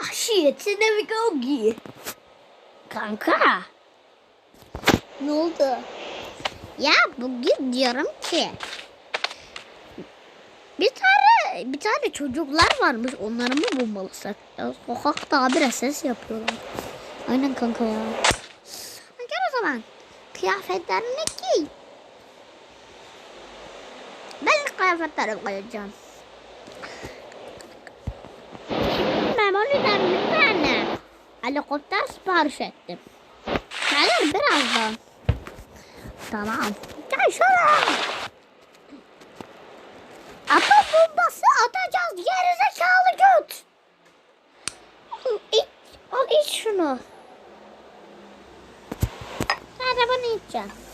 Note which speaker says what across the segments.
Speaker 1: Vahşiyetine bir gogi. Kanka.
Speaker 2: Ne oldu? Ya bugün diyorum ki bir tane bir tane çocuklar varmış. Onları mı bombalasak? Ya sokakta habire ses yapıyorlar. Aynen kanka ya. Gel o zaman. Kıyafetlerini giy. Ben kıyafetlerimi koyacağım. Memoli'den bir tane helikopter sipariş ettim. Gelir birazdan. Tamam. Gel şuraya. Atom bombası atacağız gerizekalı göt. İç, al iç şunu. Sen de bunu içeceksin.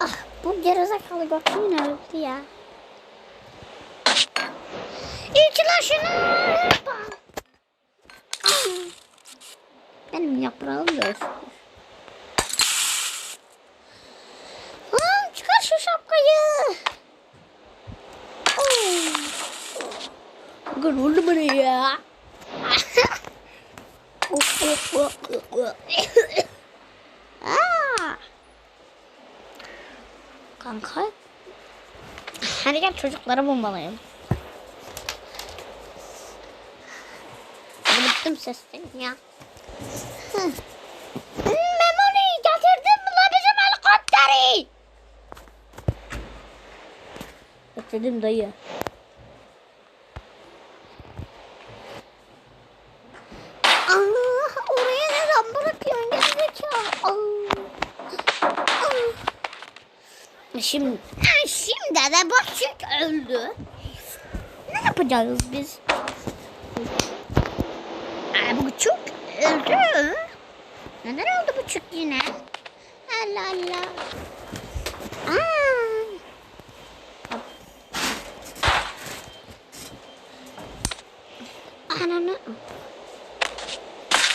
Speaker 2: Ah, bu gerizekalı göt öldü ya. Lan şunu. Benim yaprağım da özgür. Lan çıkar şu şapkayı.
Speaker 1: Bakın oldu bana ya.
Speaker 2: Kanka. Hadi gel çocukları bombalayalım. Bıktım sesten ya. Hı. Memoli getirdin mi la bizim helikopteri?
Speaker 1: Ötledim dayı.
Speaker 2: Şimdi, De Başık öldü. Ne yapacağız biz? Aa, bu çok öldü. Neden oldu bu çük yine? Allah Allah. Aa. Ananı.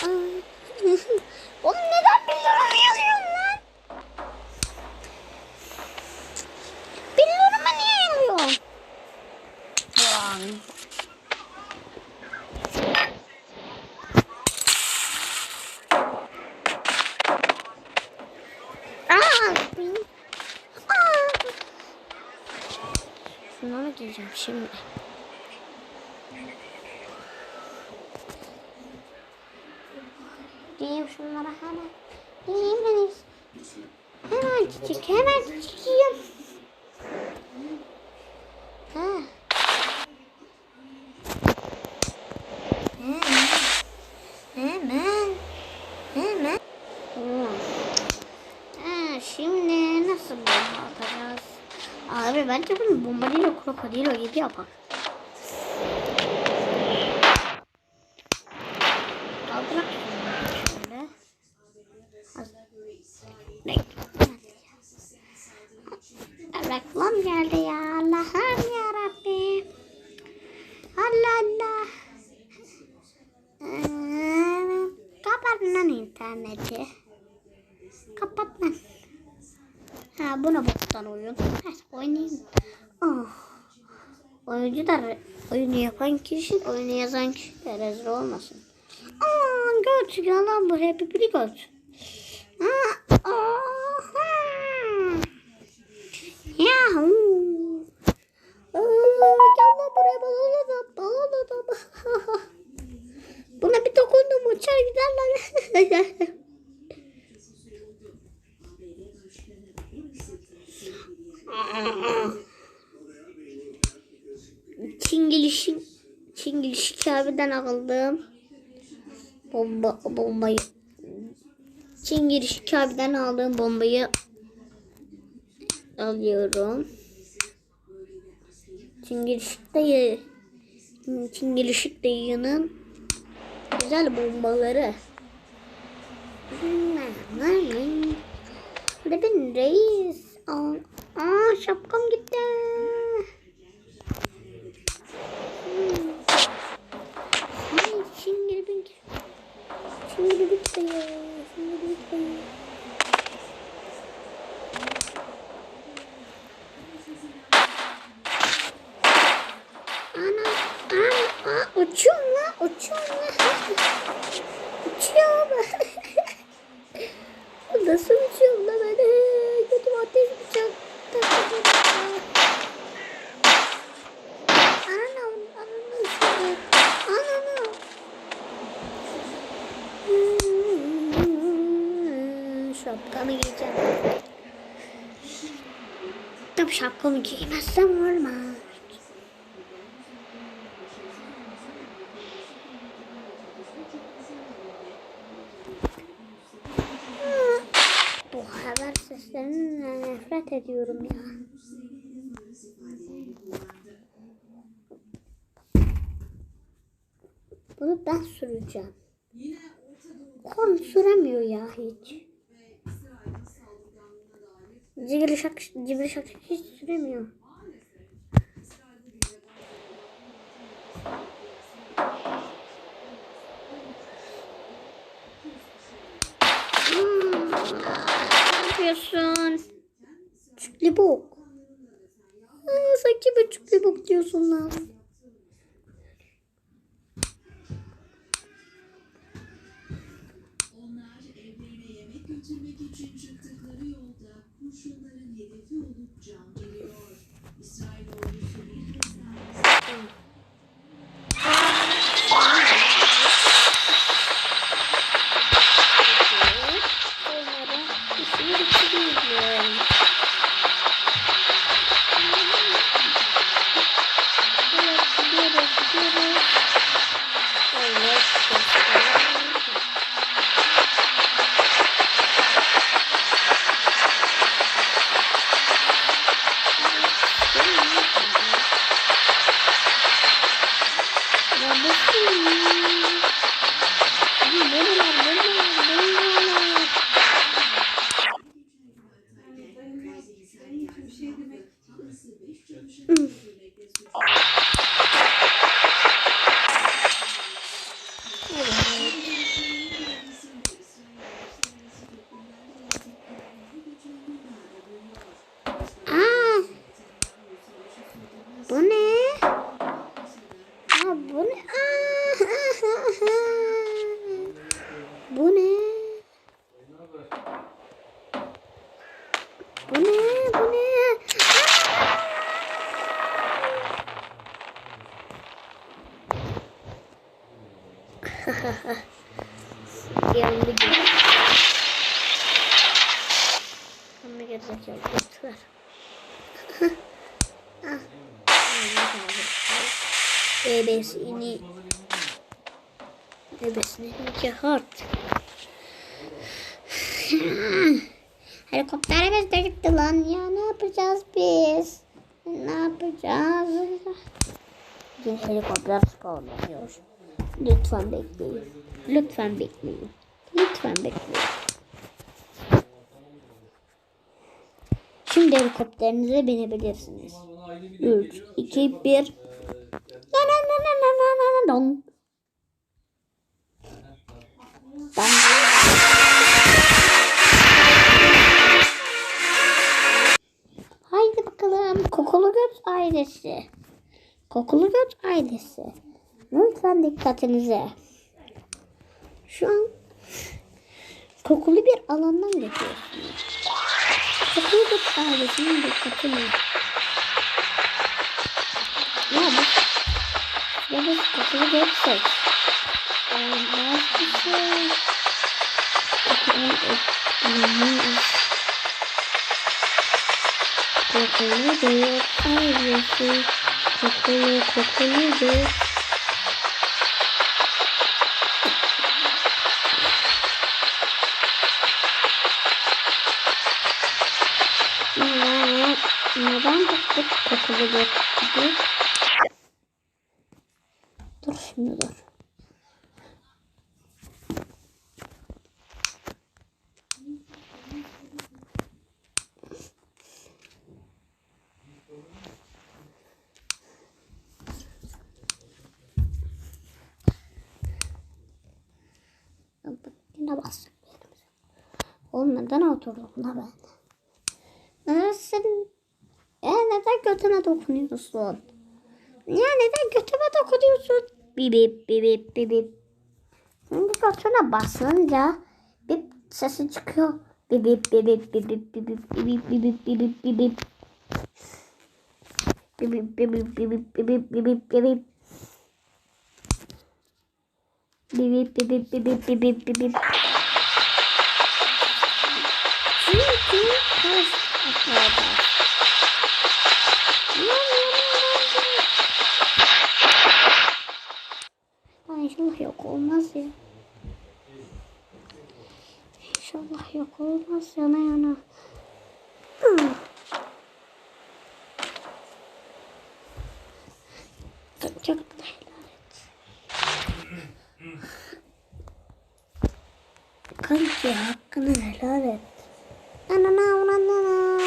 Speaker 2: Aa. Oğlum neden billurunu yazıyorsun lan? Billuruma niye yazıyorsun? Ulan. Aa, benim- Aa. Giyeceğim şimdi. Giyeyim şunları hemen. Giyeyim hemen. Hemen çiçek, hemen çiçek giyeyim. Ha. Hemen. Hemen. Tamam. Ha, şimdi nasıl bomba atacağız? Abi bence bunu bombalıyla krokodilo gibi yapalım. Kaldırak şöyle. Reklam geldi ya Allah'ım ya Rabbi. Allah Allah. Ee, kapat lan interneti. Kapat lan. Ha buna boktan oyun. Neyse oynayayım. Oh. Oyuncu da re- oyunu yapan kişi, oyunu yazan kişi de rezil olmasın. Aa göt yalan bu hep bir göt. Oha. Çingiliş abiden aldım. Bomba bombayı Çingiliş abiden aldığım bombayı alıyorum. Çingilişik dayı Çingilişik dayının güzel bombaları. Burada ben reis. Aa, aa şapkam gitti. şimdi birlikte ya. Şimdi birlikte ya. Ana, ana, Bu nasıl Şapkamı giyeceğim. Tabii şapkamı giymezsem olmaz. Bu haber nefret ediyorum ya. Bunu ben süreceğim. Kon süremiyor ya hiç. Cibri şak, cibri şak hiç süremiyor. Hmm, Ne yapıyorsun? Çüklü bok. Sen kime çüklü bok diyorsun lan? Aa, bu ne? Aa, bu ne? Aa, bu ne? Bu ne? Bu ne? Yandı gibi. Ama gerizekalı lütfen. ah. Ebesini. Ebesini ki hart. Helikopterimiz de gitti lan ya. Ne yapacağız biz? Ne yapacağız? Bir helikopter spawnlanıyor. Lütfen bekleyin. Lütfen bekleyin. Lütfen bekleyin. Şimdi helikopterinize binebilirsiniz. 3, 2, 1. don. Don. Haydi bakalım. Kokulu göt ailesi. Kokulu göt ailesi. Lütfen dikkatinize. Şu an kokulu bir alandan geçiyorsunuz. Kokulu göt ailesinin dikkatini. Ya bu ya da kokulu göt seç. Olmaz bir şey. Kokulu göt ailesi. Kokulu kokulu göt. Neden, neden bıktık kokulu göt gibi? Dur şimdi dur. Yine bastık. Oğlum neden oturduk buna ben? Neresin? Ya neden götüme dokunuyorsun? Ya neden götüme dokunuyorsun? Bibip bibip bibip. Çünkü götüne basınca bir sesi çıkıyor. Bibip bibip bibip bibip bibip bibip bibip bibip. Bibip bibip bibip bibip bibip bibip. Bibip bibip bibip bibip bibip. Çünkü kaç akraba. Ay inşallah yok olmaz ya. İnşallah yok olmaz yana yana. Çok
Speaker 1: Kanki hakkını helal et.
Speaker 2: Anana anana.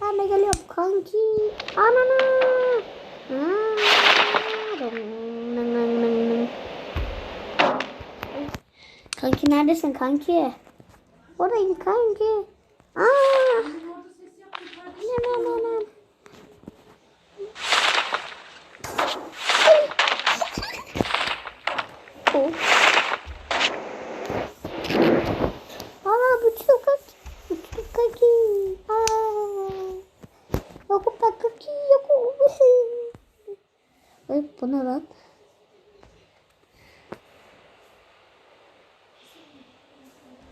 Speaker 2: Ben de geliyorum kanki. Anana. Kanki neredesin kanki? Oradayım kanki.